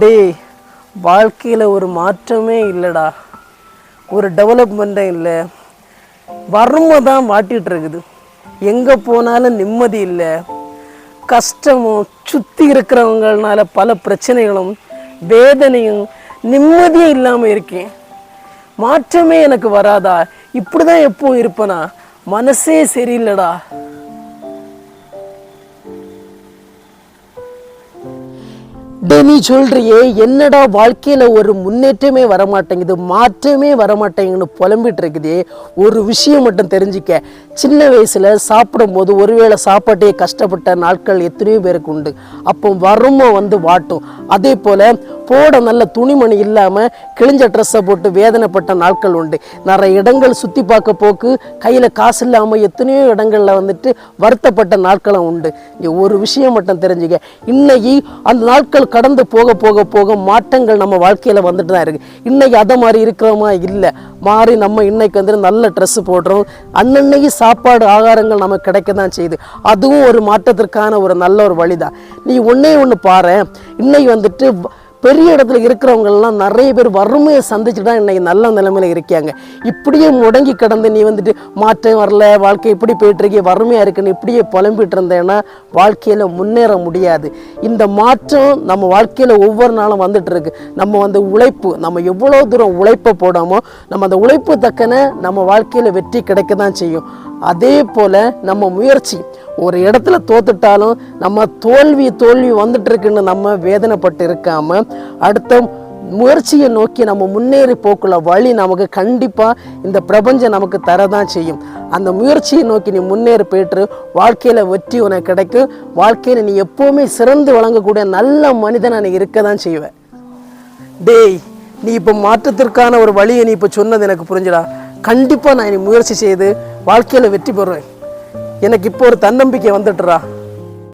டேய் வாழ்க்கையில் ஒரு மாற்றமே இல்லைடா. ஒரு டெவலப்மெண்ட்டே இல்லை. வறுமை தான் வாட்டிகிட்டு இருக்குது எங்கே போனாலும் நிம்மதி இல்லை. கஷ்டமும் சுற்றி இருக்கிறவங்கனால பல பிரச்சனைகளும் வேதனையும் நிம்மதியும் இல்லாமல் இருக்கேன். மாற்றமே எனக்கு வராதா? இப்படி தான் எப்பவும் இருப்பேனா? மனசே சரியில்லைடா. டே நீ சொல்றியே என்னடா வாழ்க்கையில ஒரு முன்னேற்றமே வரமாட்டேங்குது மாற்றமே வரமாட்டேங்குன்னு புலம்பிட்டு இருக்குதே ஒரு விஷயம் மட்டும் தெரிஞ்சுக்க. சின்ன வயசுல சாப்பிடும் போது ஒருவேளை சாப்பாட்டையே கஷ்டப்பட்ட நாட்கள் எத்தனையோ பேருக்கு உண்டு. அப்போ வருமோ வந்து வாட்டும். அதே போல போட நல்ல துணிமணி இல்லாமல் கிழிஞ்ச ட்ரெஸ்ஸை போட்டு வேதனைப்பட்ட நாட்கள் உண்டு. நிறைய இடங்கள் சுற்றி பார்க்க போக்கு கையில் காசு இல்லாமல் எத்தனையோ இடங்களில் வந்துட்டு வருத்தப்பட்ட நாட்களும் உண்டு. இங்கே ஒரு விஷயம் மட்டும் தெரிஞ்சுக்க இன்னைக்கு அந்த நாட்கள் கடந்து போக போக போக மாற்றங்கள் நம்ம வாழ்க்கையில் வந்துட்டு தான் இருக்குது இன்னைக்கு அதை மாதிரி இருக்கிறோமா இல்லை. மாறி நம்ம இன்னைக்கு வந்துட்டு நல்ல ட்ரெஸ் போடுறோம். அன்னன்னைக்கு சாப்பாடு ஆகாரங்கள் நமக்கு கிடைக்க தான் செய்யுது. அதுவும் ஒரு மாற்றத்திற்கான ஒரு நல்ல ஒரு வழிதான். நீ ஒன்றே ஒன்று பாரு இன்னைக்கு வந்துட்டு பெரிய இடத்துல இருக்கிறவங்கெல்லாம் நிறைய பேர் வறுமையை சந்திச்சுட்டு தான் இன்னைக்கு நல்ல நிலைமையில் இருக்காங்க இப்படியே முடங்கி கிடந்து நீ வந்துட்டு மாற்றம் வரல வாழ்க்கை இப்படி போயிட்டு வறுமையாக இருக்குன்னு இப்படியே புலம்பிட்டு இருந்தேன்னா வாழ்க்கையில் முன்னேற முடியாது. இந்த மாற்றம் நம்ம வாழ்க்கையில் ஒவ்வொரு நாளும் வந்துட்டு இருக்கு. நம்ம வந்து உழைப்பு நம்ம எவ்வளோ தூரம் உழைப்பை போடாமோ நம்ம அந்த உழைப்பு தக்கன நம்ம வாழ்க்கையில் வெற்றி கிடைக்க தான் செய்யும். அதே போல நம்ம முயற்சி. ஒரு இடத்துல தோத்துட்டாலும் நம்ம தோல்வி தோல்வி வந்துட்டு இருக்குன்னு நம்ம வேதனைப்பட்டு இருக்காம அடுத்த முயற்சியை நோக்கி நம்ம முன்னேறி போக்குள்ள வழி நமக்கு கண்டிப்பாக இந்த பிரபஞ்சம் நமக்கு தரதான் செய்யும். அந்த முயற்சியை நோக்கி நீ முன்னேறி போயிட்டு வாழ்க்கையில் வெற்றி உனக்கு கிடைக்கும். வாழ்க்கையில் நீ எப்போவுமே சிறந்து வழங்கக்கூடிய நல்ல மனிதனா நீ இருக்க தான் செய்வேன் டேய் நீ இப்போ மாற்றத்திற்கான ஒரு வழியை நீ இப்போ சொன்னது எனக்கு புரிஞ்சுடா கண்டிப்பாக நான் இனி முயற்சி செய்து வாழ்க்கையில் வெற்றி பெறுவேன் எனக்கு இப்போ ஒரு தன்னம்பிக்கை வந்துட்டுறா.